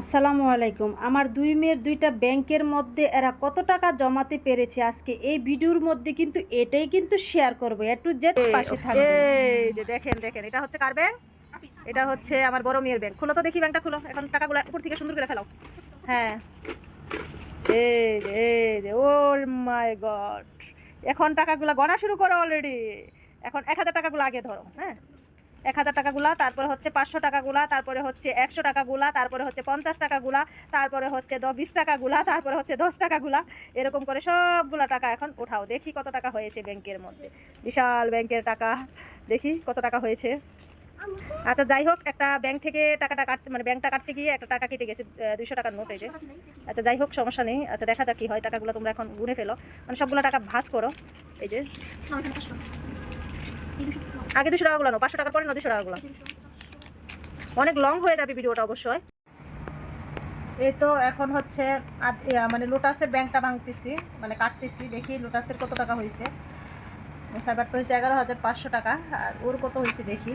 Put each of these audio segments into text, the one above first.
আসসালামু আলাইকুম। আমার দুই মেয়ের দুইটা ব্যাংকের মধ্যে এরা কত টাকা জমাতে পেরেছে আজকে? এই ভিডিওর মধ্যে কিন্তু এটাই কিন্তু শেয়ার করব। এ টু জেড পাশে থাকবে। এই যে দেখেন দেখেন এটা হচ্ছে কার ব্যাংক এটা হচ্ছে আমার বড় মেয়ের ব্যাংক খুলো তো দেখি ব্যাংকটা খুলো। এখন টাকাগুলো উপর থেকে সুন্দর করে ফেলাও। হ্যাঁ। এই যে এই যে ওর মাই গড। এখন টাকাগুলো গণা শুরু করো অলরেডি এখন এক হাজার টাকাগুলো আগে ধরো হ্যাঁ? এক হাজার টাকাগুলা, তারপরে হচ্ছে পাঁচশো টাকাগুলা, তারপরে হচ্ছে একশো টাকাগুলা, তারপরে হচ্ছে পঞ্চাশ টাকাগুলা, তারপরে হচ্ছে দ বিশ টাকাগুলা, তারপরে হচ্ছে দশ টাকাগুলা, এরকম করে সবগুলা টাকা এখন উঠাও দেখি কত টাকা হয়েছে ব্যাংকের মধ্যে। বিশাল ব্যাংকের টাকা। দেখি কত টাকা হয়েছে। আচ্ছা যাই হোক, একটা ব্যাংক থেকে টাকাটা কাটতে মানে ব্যাংকটা কাটতে গিয়ে একটা টাকা কেটে গেছে দুইশো টাকার নোট যে। আচ্ছা যাই হোক, সমস্যা নেই। আচ্ছা দেখা যাক কি হয়। টাকাগুলো তোমরা এখন গুনে ফেলো। মানে সবগুলো টাকা ভাস করো। এই যে। আগে দুশো টাকাগুলো নাও, পাঁচশো টাকার পরে না দুশো টাকা টাকাগুলো অনেক লং হয়ে যাবে ভিডিওটা অবশ্যই। এই তো এখন হচ্ছে মানে লোটাসের ব্যাংকটা ভাঙতেছি মানে কাটতেছি, দেখি লোটাসের কত টাকা হয়েছে সাইবার তো হয়েছে এগারো হাজার পাঁচশো টাকা, আর ওর কত হয়েছে দেখি।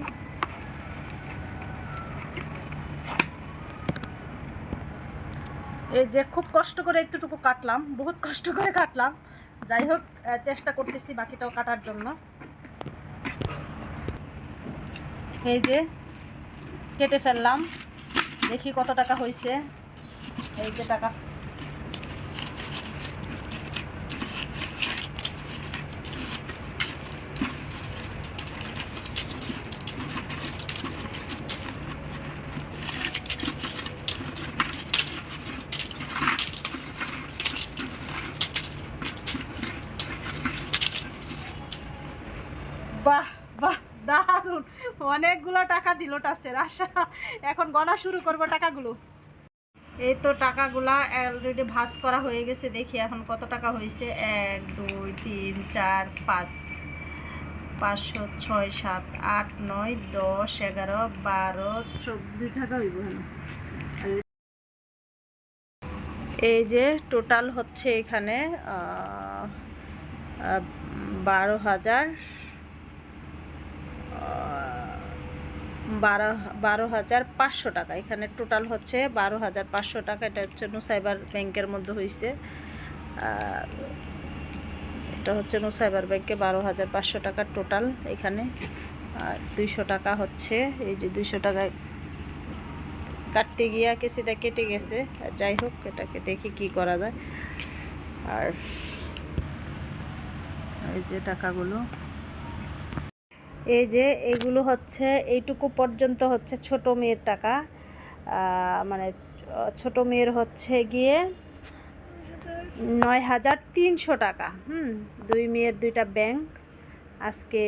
এই যে খুব কষ্ট করে একটুটুকু কাটলাম, বহুত কষ্ট করে কাটলাম। যাই হোক চেষ্টা করতেছি বাকিটাও কাটার জন্য। এই যে কেটে ফেললাম। দেখি কত টাকা হয়েছে এই যে টাকা বাহ বাহ দারুণ। অনেকগুলো টাকা দিল টাসের আশা। এখন গণা শুরু করব টাকাগুলো। এই তো টাকাগুলা অলরেডি ভাস করা হয়ে গেছে দেখি এখন কত টাকা হয়েছে। এক দুই তিন চার পাঁচ। পাঁচশো ছয় সাত আট নয় দশ এগারো বারো চব্বিশ টাকা হইব এই যে টোটাল হচ্ছে এখানে বারো হাজার বারো বারো হাজার পাঁচশো টাকা। এখানে টোটাল হচ্ছে বারো হাজার পাঁচশো টাকা। এটা হচ্ছে নুসাইবার ব্যাংকের মধ্যে হয়েছে এটা হচ্ছে নুসাইবার ব্যাংকে বারো হাজার পাঁচশো টাকা টোটাল এখানে। আর দুইশো টাকা হচ্ছে, এই যে দুইশো টাকায় কাটতে গিয়া কেসিটা কেটে গেছে। আর যাই হোক, এটাকে দেখি কি করা যায়। আর এই যে টাকাগুলো এই যে এগুলো হচ্ছে, এইটুকু পর্যন্ত হচ্ছে ছোট মেয়ের টাকা। মানে ছোট মেয়ের হচ্ছে গিয়ে নয় হাজার তিনশো টাকা। হুম, দুই মেয়ের দুইটা ব্যাংক আজকে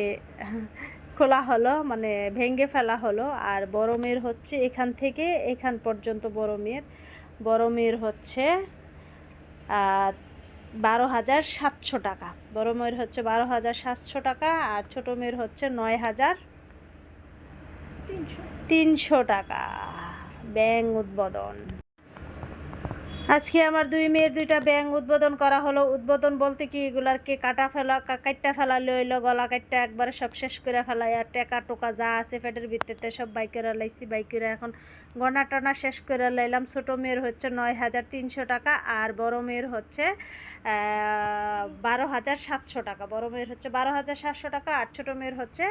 খোলা হলো মানে ভেঙে ফেলা হলো। আর বড় মেয়ের হচ্ছে এখান থেকে এখান পর্যন্ত বড় মেয়ের। বড় মেয়ের হচ্ছে বারো হাজার সাতশো টাকা। বড় মেয়ের হচ্ছে বারো হাজার সাতশো টাকা আর ছোট মেয়ের হচ্ছে নয় হাজার তিনশো টাকা। ব্যাংক উদ্বোধন। আজকে আমার দুই মেয়ের দুইটা ব্যাংক উদ্বোধন করা হলো। উদ্বোধন বলতে কি এগুলারকে কাটা ফেলা, কা- কাইটটা ফেলা, লইলো, গলা কাইটটা একবারে সব শেষ করে ফেলাই। আর টেকা টোকা যা আছে পেটের ভিত্তিতে সব বাইকেরা লাইছি বাইকেরা এখন গনা টানা শেষ করে লাইলাম। ছোট মেয়ের হচ্ছে নয় হাজার তিনশো টাকা আর বড় মেয়ের হচ্ছে বারো হাজার সাতশো টাকা। বড় মেয়ের হচ্ছে বারো হাজার সাতশো টাকা আর ছোট মেয়ের হচ্ছে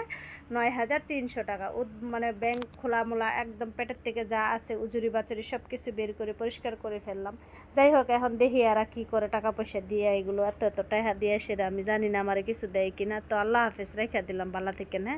নয় হাজার তিনশো টাকা। মানে ব্যাংক খোলা মোলা একদম পেটের থেকে যা আছে, উজুরি বাচুরি সব কিছু বের করে পরিষ্কার করে ফেললাম। যাই হোক, এখন দেখি এরা কি করে টাকা পয়সা দিয়ে এগুলো, এত এত টাকা দিয়ে সেটা আমি জানি না, আমার কিছু দেয় কিনা। তো আল্লাহ হাফেজ, রেখে দিলাম বালা থেকে, না?